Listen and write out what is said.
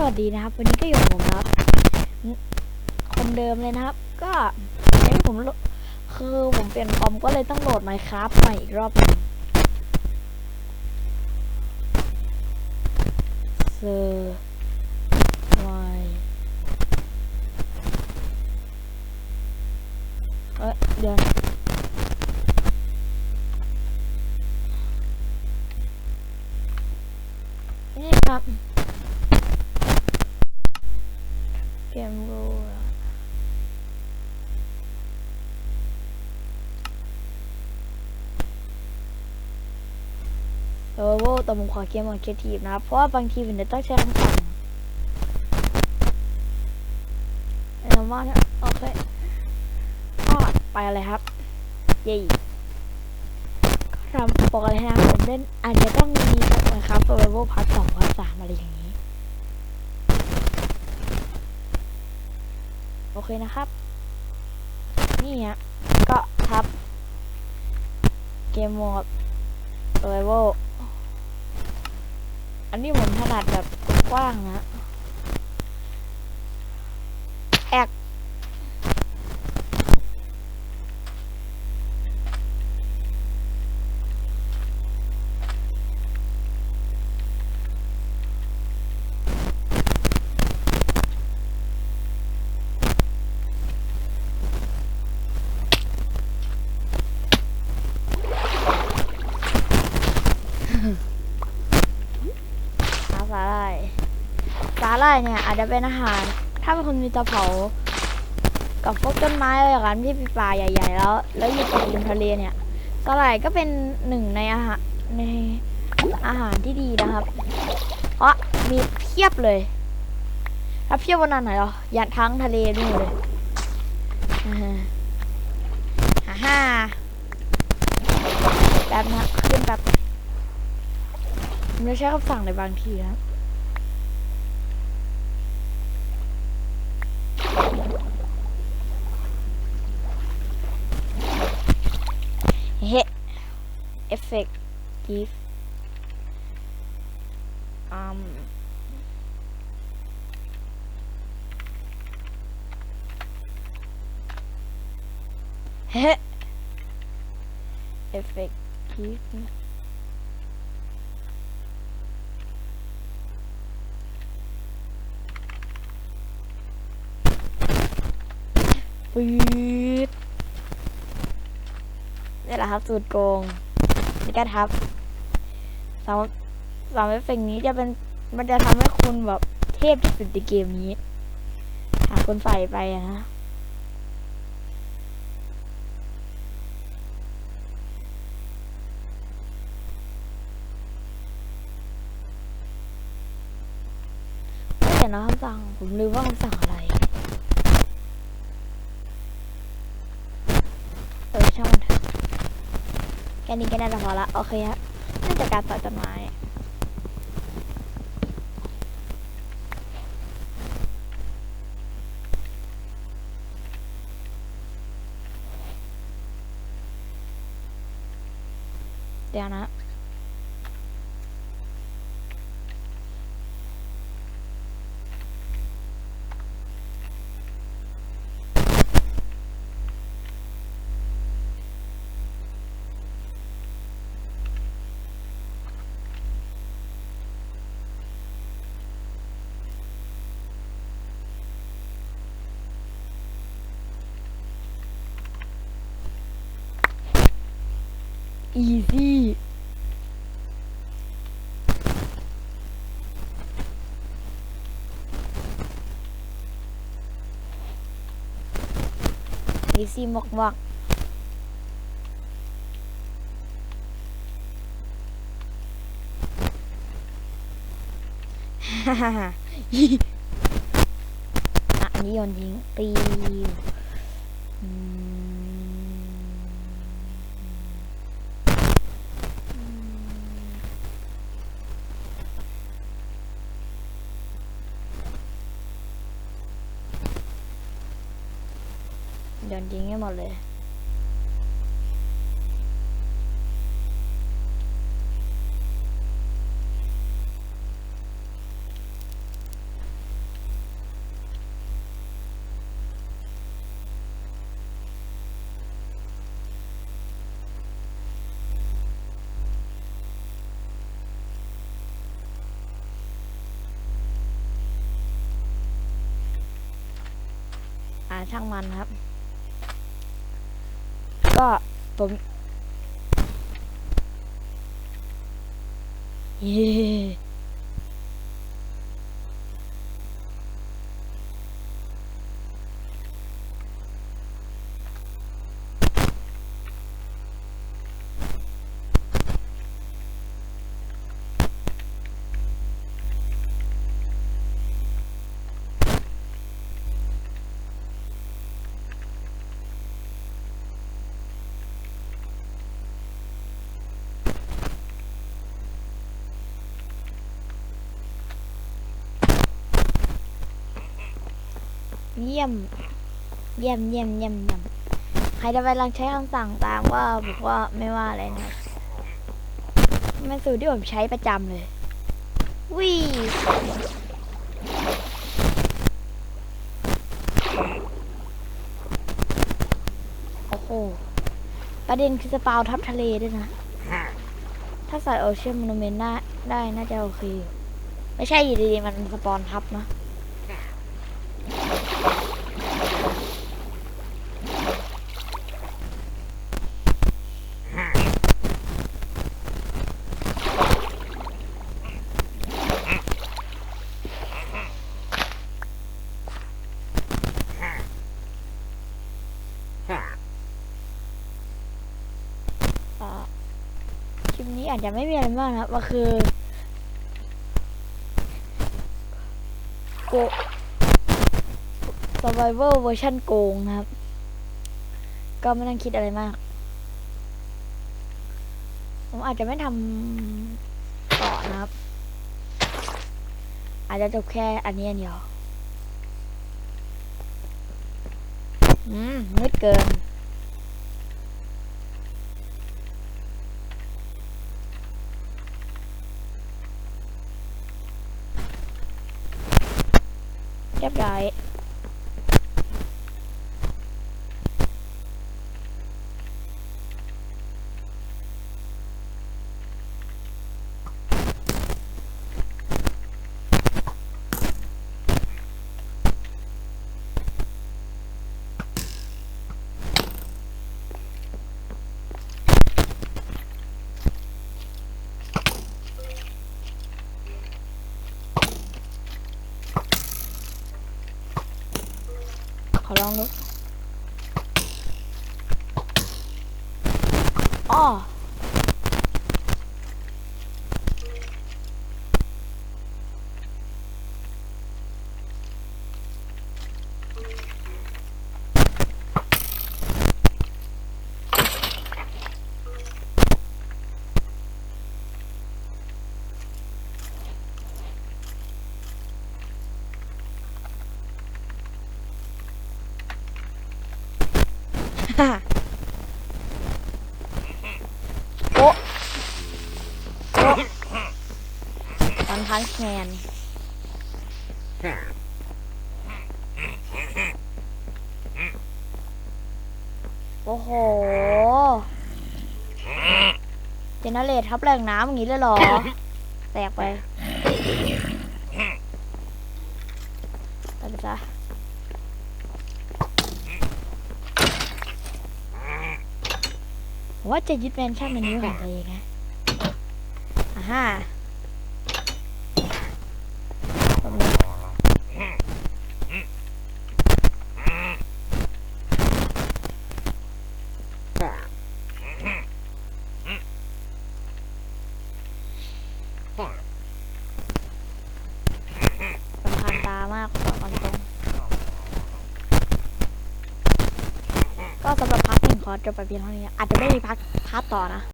สวัสดีนะครับ วันนี้ก็อยู่กับผมครับ คนเดิมเลยนะครับ ก็ให้ผมคือผมเปลี่ยนคอมก็เลยต้องโหลด Minecraft ใหม่อีกรอบหนึงเซอร์ไวเอ้ยเดี๋ยว เออว้แต่ผมขอเกมของครีเอทีฟนะครับ เพราะว่าบางทีผมจะต้องใช้คำสั่งเอาว่านะโอเคก็ไปเลยครับเย้ก็ทำบอกอะไรนะผมเล่นอาจจะต้องมีนะครับเ u r v i v a l Part สอง Part สามอะไรอย่างนี้ โอเคนะครับ นี่ฮะก็ทับเกมโหมด survival อันนี้ผมถนัดแบบกว้างนะ หร่ายเนี่ยอาจจะเป็นอาหาร ถ้าเป็นคนมีตาเผา กับพวกต้นไม้อะไรอย่างนั้นที่มีป่าใหญ่ ๆ แล้ว แล้วอยู่ตรงริมทะเลเนี่ยสาหร่ายก็เป็นหนึ่งในอาหารในอาหารที่ดีนะครับ เพราะมีเพียบเลยถ้าเพียบวันนั้นไหนหรอยันทั้งทะเลนี่เลยฮ่าฮ่าแป๊บนะขึ้นแป๊บผมจะใช้คำสั่งในบางทีนะ เฮ้ เอฟเฟกต์ give um เฮ้เอฟเฟกต์ give ปื๊ดนี่แหละครับสูตรโกงในการทับสามสามเอฟเฟกนี้จะเป็นมันจะทำให้คุณแบบเทพที่สุดในเกมนี้หาคนใส่ไปอะนะไม่เห็นนะคำสั่งผมลืมว่าคำสั่งอะไร เออช่างมันเถอะ แค่นี้ก็น่าจะพอละโอเคครับน่าจะการต่อยต้นไม้เดี๋ยวนะ easy อีซี่มากมากฮ่าฮ่าฮ่าอะอันนี้โยนทิ้งปี โดนยิงให้หมดเลยอาช่างมันครับ ก็ผม เยี่ยม เยี่ยมเยี่ยมเยี่ยมเยี่ยมใครจะไปลองใช้คำสั่งตามก็บอกว่าไม่ว่าอะไรนะมันสูตรที่ผมใช้ประจำเลยวิโอ้โห ประเด็นคือสปาวทับทะเลด้วยนะ ถ้าใส่โอเชียนม n นเมนต์ได้ได้ น่าจะโอเค ไม่ใช่อยู่ดีๆมันสปอนทับนะ อ่าคลิปนี้ อาจจะไม่มีอะไรมากนะครับก็คือโก survival version โกงนะครับ ก็ไม่ต้องคิดอะไรมาก ผมอาจจะไม่ทำต่อนะครับ อาจจะจบแค่อันนี้อันเดียว อืมมืดเกิน เรีย อ้อฮ่า พันแมนโอ้โหเจเนเรตทับแหล่งน้ำอย่างนี้เลยเหรอ แตกไปไปเลยจ้ะผมว่าจะยึดแมนชั่นอันนี้ของตัวเองนะอ่าฮะผมเลยสำคัญตามากบอกตามตรง ก็สำหรับจบไปเพียงเท่านี้อาจจะไม่มีพักพาร์ทต่อนะ